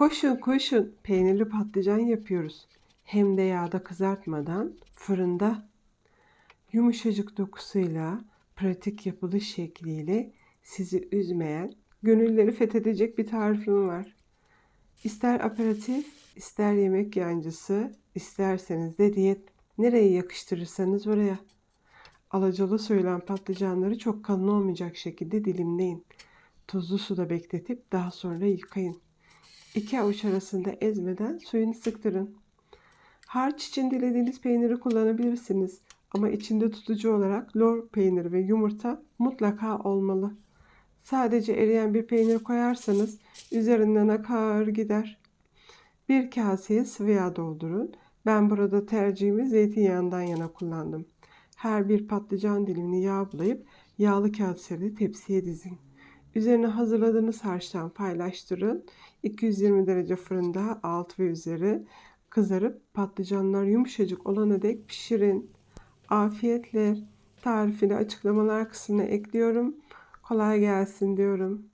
Koşun koşun peynirli patlıcan yapıyoruz. Hem de yağda kızartmadan fırında. Yumuşacık dokusuyla, pratik yapılış şekliyle sizi üzmeyen, gönülleri fethedecek bir tarifim var. İster aperatif, ister yemek yancısı, isterseniz de diyet. Nereye yakıştırırsanız oraya. Alacalı soyulan patlıcanları çok kalın olmayacak şekilde dilimleyin. Tuzlu suda bekletip daha sonra yıkayın. İki avuç arasında ezmeden suyunu sıktırın. Harç için dilediğiniz peyniri kullanabilirsiniz ama içinde tutucu olarak lor peyniri ve yumurta mutlaka olmalı. Sadece eriyen bir peynir koyarsanız üzerinden akar gider. Bir kaseye sıvı yağ doldurun. Ben burada tercihimi zeytinyağından yana kullandım. Her bir patlıcan dilimini yağ bulayıp yağlı kağıt serili tepsiye dizin. Üzerine hazırladığınız harçtan paylaştırın. 220 derece fırında alt ve üzeri kızarıp patlıcanlar yumuşacık olana dek pişirin. Afiyetle tarifini açıklamalar kısmına ekliyorum. Kolay gelsin diyorum.